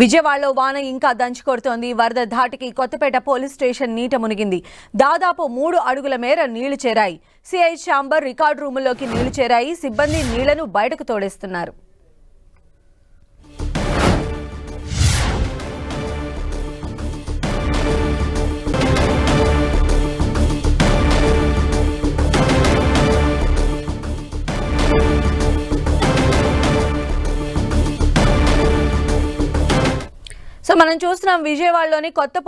విజయవాడలో వాన ఇంకా దంచుకొడుతోంది వరద ధాటికి కొత్తపేట పోలీస్ స్టేషన్ నీట మునిగింది. దాదాపు మూడు అడుగుల మేర నీళ్ళు చేరాయి. సిఐ ఛాంబర్ రికార్డు రూములోకి నీళ్ళు చేరాయి. సిబ్బంది నీళ్ళను బయటకు తోడేస్తున్నారు. మనం చూస్తున్నాం విజయవాడలోని కొత్త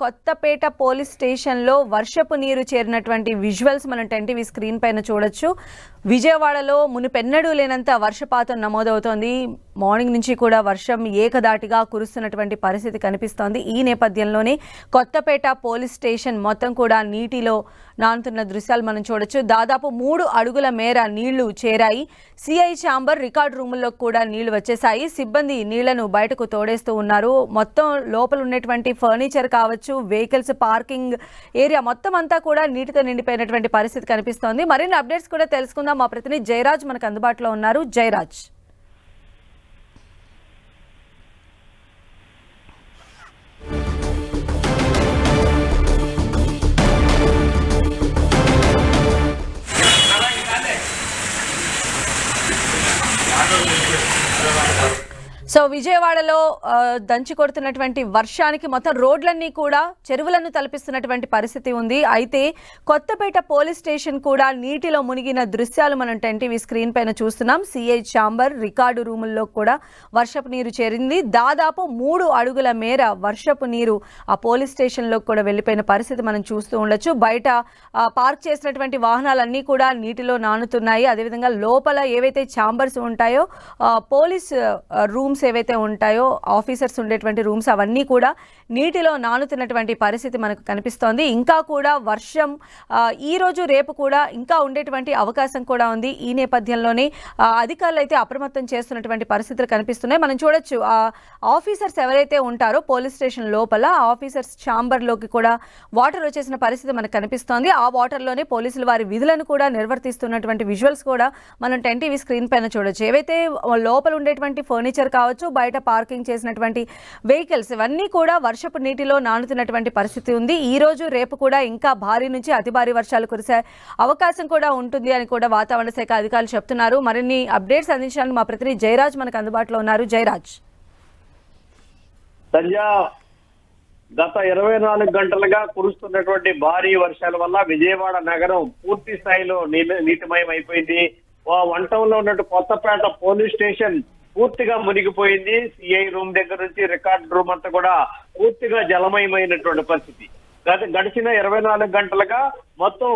కొత్తపేట పోలీస్ స్టేషన్లో వర్షపు నీరు చేరినటువంటి విజువల్స్ మనం టెన్ టీవీ స్క్రీన్ పైన చూడొచ్చు. విజయవాడలో మునుపెన్నడూ లేనంత వర్షపాతం నమోదవుతోంది. మార్నింగ్ నుంచి కూడా వర్షం ఏకదాటిగా కురుస్తున్నటువంటి పరిస్థితి కనిపిస్తోంది. ఈ నేపథ్యంలోనే కొత్తపేట పోలీస్ స్టేషన్ మొత్తం కూడా నీటిలో నానుతున్న దృశ్యాలు మనం చూడొచ్చు. దాదాపు మూడు అడుగుల మేర నీళ్ళు చేరాయి. సిఐ ఛాంబర్ రికార్డ్ రూముల్లో కూడా నీళ్ళు వచ్చేసాయి సిబ్బంది నీళ్ళను బయటకు తోడేస్తూ ఉన్నారు. మొత్తం లోపల ఉన్నటువంటి ఫర్నిచర్ కావచ్చు వెహికల్స్ పార్కింగ్ ఏరియా మొత్తం అంతా కూడా నీటితో నిండిపోయినటువంటి పరిస్థితి కనిపిస్తోంది. మరిన్ని అప్డేట్స్ కూడా తెలుసుకుందాం. మా ప్రతినిధి జయరాజ్ మనకు అందుబాటులో ఉన్నారు. జయరాజ్. సో విజయవాడలో దంచి కొడుతున్నటువంటి వర్షానికి మొత్తం రోడ్లన్నీ కూడా చెరువులను తలపిస్తున్నటువంటి పరిస్థితి ఉంది. అయితే కొత్తపేట పోలీస్ స్టేషన్ కూడా నీటిలో మునిగిన దృశ్యాలు మనం టెన్ టీవీ స్క్రీన్ పైన చూస్తున్నాం. సిఐ ఛాంబర్ రికార్డు రూముల్లో కూడా వర్షపు నీరు చేరింది. దాదాపు మూడు అడుగుల మేర వర్షపు నీరు ఆ పోలీస్ స్టేషన్లో కూడా వెళ్ళిపోయిన పరిస్థితి మనం చూస్తూ ఉండొచ్చు. బయట పార్క్ చేసినటువంటి వాహనాలన్నీ కూడా నీటిలో నానుతున్నాయి. అదేవిధంగా లోపల ఏవైతే ఛాంబర్స్ ఉంటాయో పోలీస్ రూమ్స్ రూమ్స్ ఏవైతే ఉంటాయో ఆఫీసర్స్ ఉండేటువంటి రూమ్స్ అవన్నీ కూడా నీటిలో నానుతున్నటువంటి పరిస్థితి మనకు కనిపిస్తోంది. ఇంకా కూడా వర్షం ఈరోజు ఈ రోజు రేపు కూడా ఇంకా ఉండేటువంటి అవకాశం కూడా ఉంది. ఈ నేపథ్యంలోనే అధికారులు అయితే అప్రమత్తం చేస్తున్నటువంటి పరిస్థితులు కనిపిస్తున్నాయి. మనం చూడొచ్చు ఆఫీసర్స్ ఎవరైతే ఉంటారో పోలీస్ స్టేషన్ లోపల ఆఫీసర్స్ ఛాంబర్లోకి కూడా వాటర్ వచ్చేసిన పరిస్థితి మనకు కనిపిస్తోంది. ఆ వాటర్లోనే పోలీసులు వారి విధులను కూడా నిర్వర్తిస్తున్నటువంటి విజువల్స్ కూడా మనం టెన్ టీవీ స్క్రీన్ పైన చూడొచ్చు. ఏవైతే లోపల ఉండేటువంటి ఫర్నిచర్ కావచ్చు బయట పార్కింగ్ చేసినటువంటి వెహికల్స్ ఇవన్నీ కూడా వర్షపు నీటిలో నానుతున్నటువంటి పరిస్థితి ఉంది. ఈ రోజు రేపు కూడా ఇంకా భారీ నుంచి అతి భారీ వర్షాలు కురిసే అవకాశం కూడా ఉంటుంది అని కూడా వాతావరణ శాఖ అధికారులు చెప్తున్నారు. మరిన్ని అప్డేట్స్ అందించడానికి మా ప్రతినిధి జయరాజ్ మనకు అందుబాటులో ఉన్నారు. జయరాజ్. గత ఇరవై నాలుగు గంటలుగా కురుస్తున్నటువంటి భారీ వర్షాల వల్ల విజయవాడ నగరం పూర్తి స్థాయిలో నీటిమయం అయిపోయింది ఆ వన్ టౌన్లో ఉన్నట్టు కొత్తపేట పోలీస్ స్టేషన్ పూర్తిగా మునిగిపోయింది. సిఐ రూమ్ దగ్గర నుంచి రికార్డ్ రూమ్ అంతా కూడా పూర్తిగా జలమయమైనటువంటి పరిస్థితి. గత గడిచిన ఇరవై నాలుగు గంటలుగా మొత్తం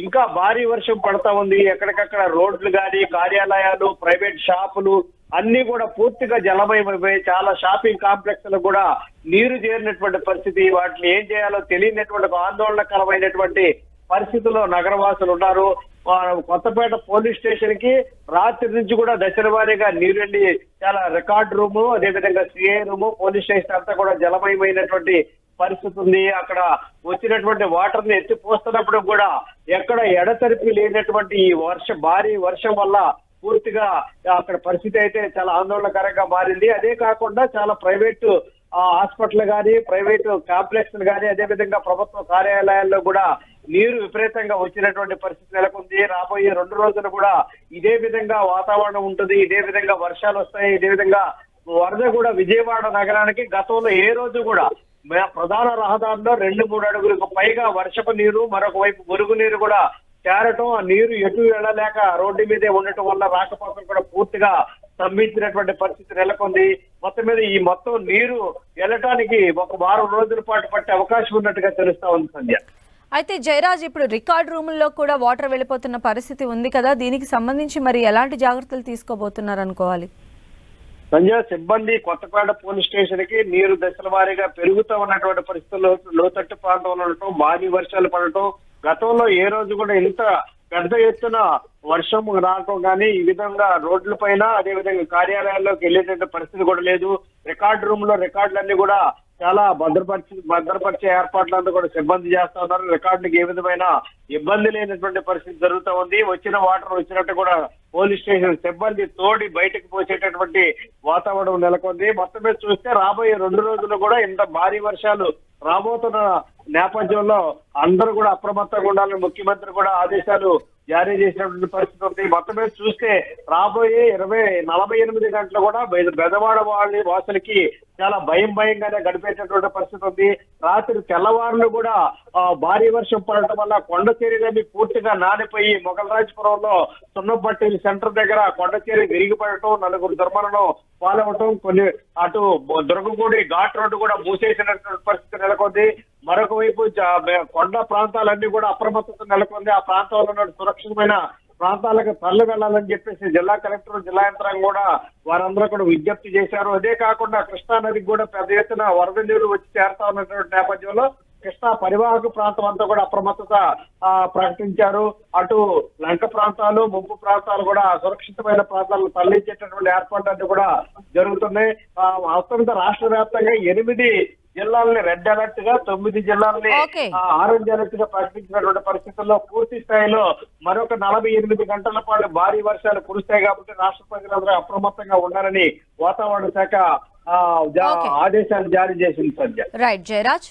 ఇంకా భారీ వర్షం పడతా ఉంది. ఎక్కడికక్కడ రోడ్లు కానీ కార్యాలయాలు ప్రైవేట్ షాపులు అన్ని కూడా పూర్తిగా జలమయమైపోయి చాలా షాపింగ్ కాంప్లెక్స్లో కూడా నీరు చేరినటువంటి పరిస్థితి. వాటిని ఏం చేయాలో తెలియనటువంటి ఆందోళనకరమైనటువంటి పరిస్థితుల్లో నగరవాసులు ఉన్నారు. కొత్తపేట పోలీస్ స్టేషన్కి రాత్రి నుంచి కూడా దశల వారీగా నీరండి. చాలా రికార్డ్ రూము అదేవిధంగా సిఐ రూము పోలీస్ స్టేషన్ అంతా కూడా జలమయమైనటువంటి పరిస్థితి ఉంది. అక్కడ వచ్చినటువంటి వాటర్ని ఎత్తి పోస్తున్నప్పుడు కూడా ఎక్కడ ఎడతెరిపి లేనటువంటి ఈ వర్ష భారీ వర్షం వల్ల పూర్తిగా అక్కడ పరిస్థితి అయితే చాలా ఆందోళనకరంగా మారింది. అదే కాకుండా చాలా ప్రైవేటు హాస్పిటల్ కానీ ప్రైవేట్ కాంప్లెక్స్ కానీ అదే విధంగా ప్రభుత్వ కార్యాలయాల్లో కూడా నీరు విపరీతంగా వచ్చినటువంటి పరిస్థితి నెలకొంది. రాబోయే రెండు రోజులు కూడా ఇదే విధంగా వాతావరణం ఉంటుంది. ఇదే విధంగా వర్షాలు వస్తాయి. ఇదే విధంగా వరద కూడా విజయవాడ నగరానికి గతంలో ఏ రోజు కూడా ప్రధాన రహదారిలో రెండు మూడు అడుగులకు పైగా వర్షపు నీరు మరొక వైపు మురుగు నీరు కూడా చేరటం ఆ నీరు ఎటు వెళ్ళలేక రోడ్డు మీదే ఉండటం వల్ల రాకపోకలు కూడా పూర్తిగా స్తంభించినటువంటి పరిస్థితి నెలకొంది. మొత్తం మీద ఈ మొత్తం నీరు వెళ్ళటానికి ఒక వారం రోజుల పాటు పట్టే అవకాశం ఉన్నట్టుగా తెలుస్తా ఉంది సంధ్య. అయితే జయరాజ్ ఇప్పుడు రికార్డ్ రూముల్లో కూడా వాటర్ వెళ్ళిపోతున్న పరిస్థితి ఉంది కదా. దీనికి సంబంధించి మరి ఎలాంటి జాగ్రత్తలు తీసుకోబోతున్నారు అనుకోవాలి? సంజయ్ సిబ్బంది కొత్తపేట పోలీస్ స్టేషన్కి నీరు దశల వారీగా పెరుగుతూ ఉన్నటువంటి పరిస్థితుల్లో లోతట్టు ప్రాంతంలో ఉండటం భారీ వర్షాలు పడటం గతంలో ఏ రోజు కూడా ఇంత పెద్ద ఎత్తున వర్షం రావటం కానీ ఈ విధంగా రోడ్ల పైన అదే విధంగా కార్యాలయాల్లోకి వెళ్ళేటువంటి పరిస్థితి కూడా లేదు. రికార్డ్ రూమ్లో రికార్డులన్నీ కూడా చాలా భద్రపరిచి భద్రపరిచే ఏర్పాట్లంతా కూడా సిబ్బంది చేస్తా ఉన్నారు. రికార్డులకు ఏ విధమైన ఇబ్బంది లేనటువంటి పరిస్థితి జరుగుతూ ఉంది. వచ్చిన వాటర్ వచ్చినట్టు కూడా పోలీస్ స్టేషన్ సిబ్బంది తోడి బయటకు పోసేటటువంటి వాతావరణం నెలకొంది. మొత్తం మీద చూస్తే రాబోయే రెండు రోజులు కూడా ఇంత భారీ వర్షాలు రాబోతున్న నేపథ్యంలో అందరూ కూడా అప్రమత్తంగా ఉండాలని ముఖ్యమంత్రి కూడా ఆదేశాలు జారీ చేసినటువంటి పరిస్థితి ఉంది. మొత్తం మీద చూస్తే రాబోయే ఇరవై నలభై ఎనిమిది గంటలు కూడా బెదవాడ వాళ్ళ వాసులకి చాలా భయం భయంగానే గడిపేటటువంటి పరిస్థితి ఉంది. రాత్రి తెల్లవారులు కూడా ఆ, భారీ వర్షం పడటం వల్ల కొండ చర్యలన్నీ పూర్తిగా నానిపోయి మొగలరాజపురంలో సున్నపట్టి సెంటర్ దగ్గర కొండ చర్య విరిగి పడటం నలుగురు దుర్మరణం పాలవటం కొన్ని అటు దుర్గగూడి ఘాట్ రోడ్డు కూడా మూసేసినటువంటి పరిస్థితి నెలకొంది. వైపు కొండ ప్రాంతాలన్నీ కూడా అప్రమత్తత నెలకొంది. ఆ ప్రాంతంలో ఉన్న సురక్షితమైన ప్రాంతాలకు తరలి వెళ్ళాలని చెప్పేసి జిల్లా కలెక్టర్ జిల్లా యంత్రాంగం కూడా వారందరూ కూడా విజ్ఞప్తి చేశారు. అదే కాకుండా కృష్ణా నదికి కూడా పెద్ద ఎత్తున వరద నీరు వచ్చి చేరుతా ఉన్నటువంటి నేపథ్యంలో కృష్ణా పరివాహక ప్రాంతం అంతా కూడా అప్రమత్తత ప్రకటించారు. అటు లంక ప్రాంతాలు ముంపు ప్రాంతాలు కూడా సురక్షితమైన ప్రాంతాలను తరలించేటటువంటి ఏర్పాట్లన్నీ కూడా జరుగుతున్నాయి. ఆ, మొత్తం రాష్ట్ర వ్యాప్తంగా ఎనిమిది జిల్లాలని రెడ్ అలర్ట్గా తొమ్మిది జిల్లాలని ఆరెంజ్ అలర్ట్గా ప్రకటించినటువంటి పరిస్థితుల్లో పూర్తి స్థాయిలో మరొక నలభై ఎనిమిది గంటల పాటు భారీ వర్షాలు కురుస్తాయి కాబట్టి రాష్ట్ర ప్రజలందరూ అప్రమత్తంగా ఉండాలని వాతావరణ శాఖ. ఆదేశాలు జారీ చేసింది సంధ్య. రైట్ జయరాజ్